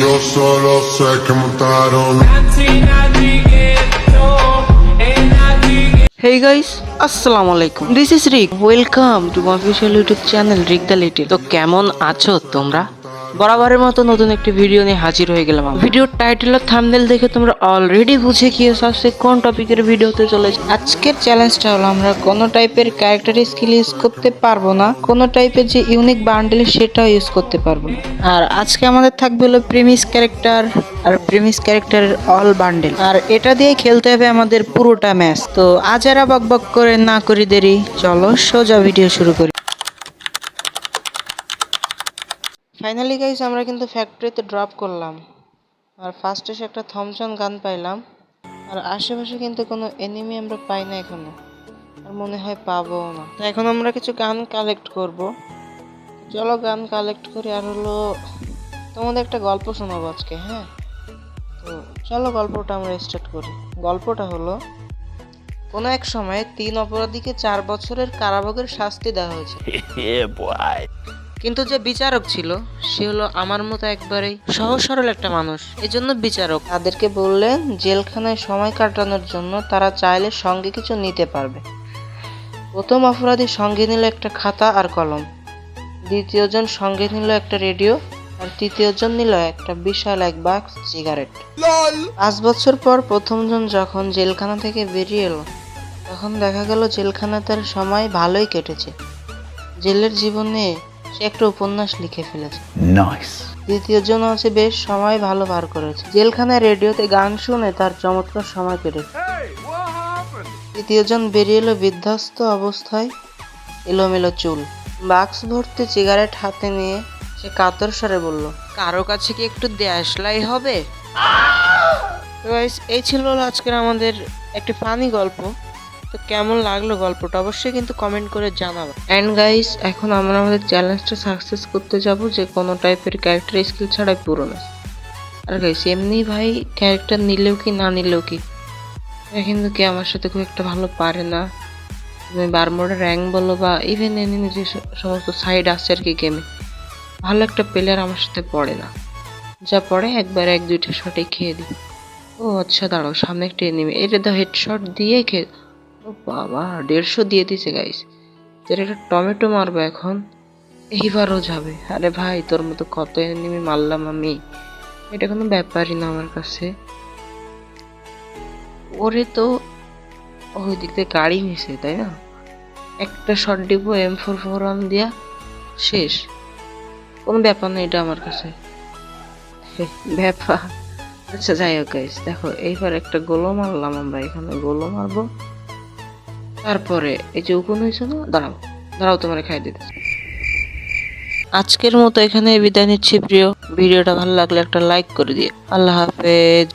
Yo solo sé que mataron. Hey guys আসসালামু আলাইকুম this is Rick welcome to official YouTube channel Rick the little তো কেমন আছো তোমরা? বরাবরের মতো নতুন একটি ভিডিও নিয়ে হাজির হয়ে গেলাম ভিডিওর টাইটেল আর থাম্বনেল দেখে তোমরা অলরেডি বুঝে গিয়েছো আজকে কোন টপিকের ভিডিওতে চলেছে। আজকের চ্যালেঞ্জটা হলো, আমরা কোন টাইপের ক্যারেক্টার স্কিল ইউজ করতে পারব না, কোন টাইপের যে ইউনিক বান্ডেল সেটাও ইউজ করতে পারব না। আর আজকে আমাদের থাকবে হলো প্রেমিস ক্যারেক্টার আর প্রেমিস ক্যারেক্টারের অল বান্ডেল আর এটা দিয়ে খেলতে হবে আমাদের পুরোটা ম্যাচ তো আজ এরা বক বক করে না করি দেরি, চলো সোজা ভিডিও শুরু করি। ফাইনালি গাইস আমরা কিন্তু ফ্যাক্টরিতে ড্রপ করলাম। আর ফার্স্ট এসে একটা থমসন গান পাইলাম। আর আশেপাশে কিন্তু কোনো এনিমি আমরা পাই না এখনও। আর মনে হয় পাবো না। তো এখন আমরা কিছু গান কালেক্ট করব। চলো গান কালেক্ট করি। আর হলো তোমাদের একটা গল্প শোনাবো আজকে হ্যাঁ? তো চলো গল্পটা আমরা স্টার্ট করি। গল্পটা হলো, কোনো এক সময় তিন অপরাধীকে চার বছরের কারাভোগের শাস্তি দেওয়া হয়েছে। কিন্তু যে বিচারক ছিল সে হলো আমার মতো একবারেই সহজ সরল একটা মানুষ। এই জন্য বিচারক। তাদেরকে বললেন জেলখানায় সময় কাটানোর জন্য তারা চাইলে সঙ্গে কিছু নিতে পারবে। প্রথম অপরাধী সঙ্গে নিল একটা খাতা আর কলম। দ্বিতীয়জন সঙ্গে নিল একটা রেডিও আর তৃতীয়জন নিল একটা বিশাল এক বাক্স সিগারেট। পাঁচ বছর পর প্রথমজন যখন জেলখানা থেকে বেরিয়ে এলো তখন দেখা গেল জেলখানা তার সময় ভালোই কেটেছে। জেলের জীবনে সে একটা উপন্যাস লিখে ফেলেছে। দ্বিতীয়জন আছে বেশ সময় ভালো পার করেছে। জেলখানায় রেডিওতে গান শুনে তার চমৎকার সময় কেটেছে তৃতীয়জন বেরিয়ে এলো বিধ্বস্ত অবস্থায় এলোমেলো চুল। বাক্স ভর্তি সিগারেট হাতে নিয়ে সে কাতর স্বরে বলল কারও কাছে কি একটু দেশলাই হবে? এই ছিল আজকের আমাদের একটি ফানি গল্প। তো কেমন লাগল গল্পটা অবশ্যই কিন্তু কমেন্ট করে জানাব। অ্যান্ড গাইস এখন আমরা আমাদের চ্যালেঞ্জটা সাকসেস করতে যাব যে কোনো টাইপের ক্যারেক্টার স্কিল ছাড়াই পুরো না আর গাইস এমনি ভাই ক্যারেক্টার নিলেও কি, না নিলেও কি? কিন্তু কি আমার সাথে খুব একটা ভালো পারে না। তুমি বারমোডের র্যাঙ্ক বলো বা ইভেন এনিমি যে সমস্ত সাইড আছে আর কি গেমে ভালো একটা প্লেয়ার আমার সাথে পড়ে না। যা পড়ে একবার এক দুইটা শটে খেয়ে দিই। ও আচ্ছা দাঁড়াও, সামনে একটা এনিমি এটা তো হেডশট দিয়ে খেয়ে ও বাবা, দেড়শো দিয়ে দিছে গাইস তোর একটা টমেটো মারবো এখন। এইবারও যাবে। আরে ভাই, তোর মতো কত এনিমি মারলাম আমি। এটা কোনো ব্যাপারই না আমার কাছে। ওরে তো, ওই দিক থেকে গাড়ি নিছে তাই না? একটা শট দিব এম ফোর ফোর ওয়ান দিয়া, শেষ। কোনো ব্যাপার না এটা আমার কাছে। ব্যাপার। আচ্ছা যাই হোক গাইস দেখো, এইবার একটা গোলো মারলাম আমরা, এখানে গোলো মারবো। তারপরে এই যে উকুন হয়েছে না, দাঁড়াও দাঁড়াও তোমার খাই দিতে আজকের মতো এখানে বিদায় নিচ্ছি প্রিয়। ভিডিওটা ভালো লাগলে একটা লাইক করে দিয়ে। আল্লাহ হাফেজ।